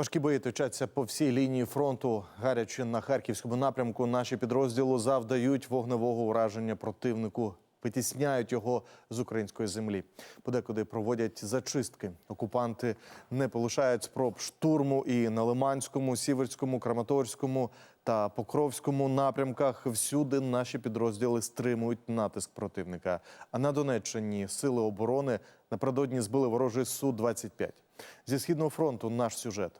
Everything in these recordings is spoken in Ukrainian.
Важкі бої точаться по всій лінії фронту. Гарячи на харківському напрямку, наші підрозділи завдають вогневого ураження противнику, витісняють його з української землі. Подекуди проводять зачистки. Окупанти не полишають спроб штурму і на Лиманському, Сіверському, Краматорському та Покровському напрямках. Всюди наші підрозділи стримують натиск противника. А на Донеччині сили оборони напередодні збили ворожий су 25 Зі східного фронту наш сюжет.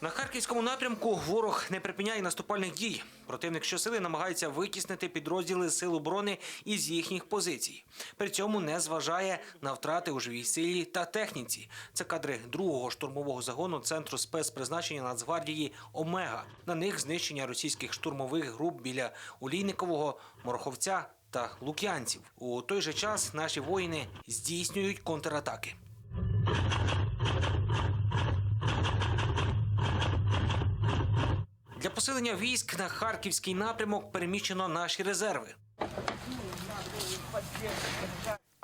На харківському напрямку ворог не припиняє наступальних дій. Противник щосили намагається витіснити підрозділи сил оборони із їхніх позицій. При цьому не зважає на втрати у живій силі та техніці. Це кадри другого штурмового загону центру спецпризначення Нацгвардії Омега. На них знищення російських штурмових груп біля Олійникового, Мороховця та Лук'янців. У той же час наші воїни здійснюють контратаки. Посилення військ на харківський напрямок переміщено наші резерви.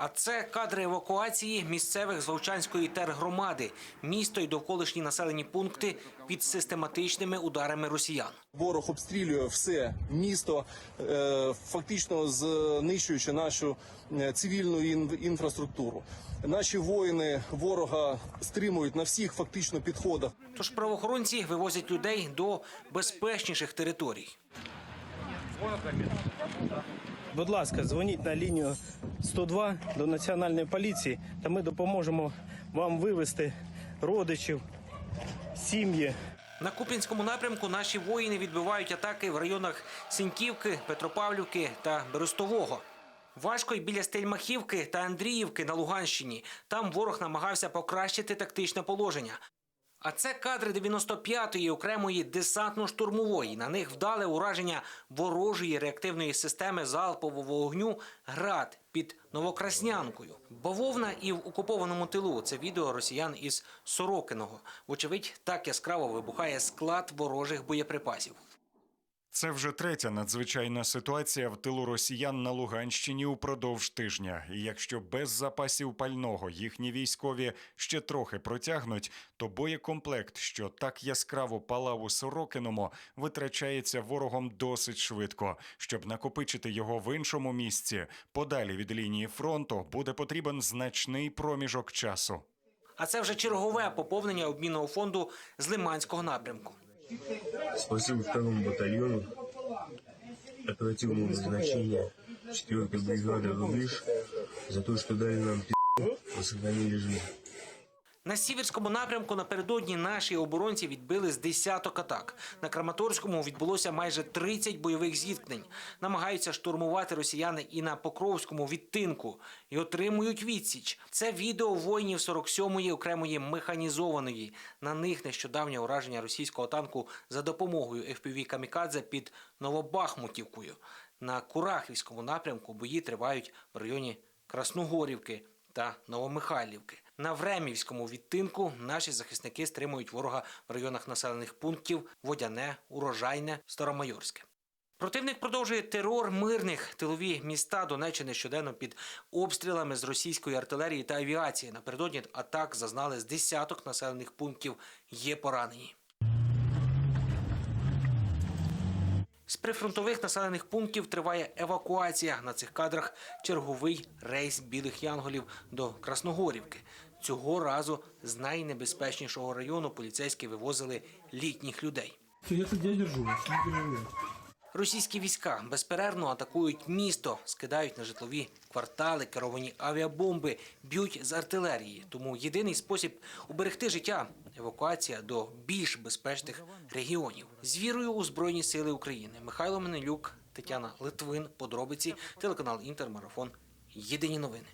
А це кадри евакуації місцевих з Вовчанської тергромади, місто і довколишні населені пункти під систематичними ударами росіян. Ворог обстрілює все місто, е, фактично знищуючи нашу е, цивільну ін- інфраструктуру. Наші воїни ворога стримують на всіх фактично підходах. Тож правоохоронці вивозять людей до безпечніших територій. Будь ласка, дзвоніть на лінію 102 до національної поліції, та ми допоможемо вам вивезти родичів, сім'ї. На Куп'янському напрямку наші воїни відбивають атаки в районах Синьківки, Петропавлівки та Берестового. Важко й біля Стельмахівки та Андріївки на Луганщині. Там ворог намагався покращити тактичне положення. А це кадри 95-ї окремої десантно-штурмової. На них вдале ураження ворожої реактивної системи залпового вогню ГРАД під Новокраснянкою. Бавовна і в окупованому тилу. Це відео росіян із Сорокиного. Вочевидь, так яскраво вибухає склад ворожих боєприпасів. Це вже третя надзвичайна ситуація в тилу росіян на Луганщині упродовж тижня. І якщо без запасів пального їхні військові ще трохи протягнуть, то боєкомплект, що так яскраво палав у Сорокиному, витрачається ворогом досить швидко. Щоб накопичити його в іншому місці, подалі від лінії фронту, буде потрібен значний проміжок часу. А це вже чергове поповнення обмінного фонду з Лиманського напрямку. Спасибо второму батальону. Оперативного назначения 4 бригады «Рубеж» за то, что дали нам пи***, и сохранили жизнь. На сіверському напрямку напередодні наші оборонці відбили з десяток атак. На Краматорському відбулося майже 30 бойових зіткнень. Намагаються штурмувати росіяни і на Покровському відтинку і отримують відсіч. Це відео воїнів 47-ї окремої механізованої. На них нещодавнє ураження російського танку за допомогою FPV «Камікадзе» під Новобахмутівкою. На Курахівському напрямку бої тривають в районі Красногорівки та Новомихайлівки. На Времівському відтинку наші захисники стримують ворога в районах населених пунктів Водяне, Урожайне, Старомайорське. Противник продовжує терор мирних тилові міста Донеччини щоденно під обстрілами з російської артилерії та авіації. Напередодні атак зазнали з десяток населених пунктів. Є поранені. З прифронтових населених пунктів триває евакуація. На цих кадрах черговий рейс білих янголів до Красногорівки. Цього разу з найнебезпечнішого району поліцейські вивозили літніх людей. Я я держу вас. Російські війська безперервно атакують місто, скидають на житлові квартали, керовані авіабомби, б'ють з артилерії. Тому єдиний спосіб уберегти життя евакуація до більш безпечних регіонів. З вірою у Збройні Сили України. Михайло Менелюк, Тетяна Литвин, подробиці, телеканал Інтермарафон. Єдині новини.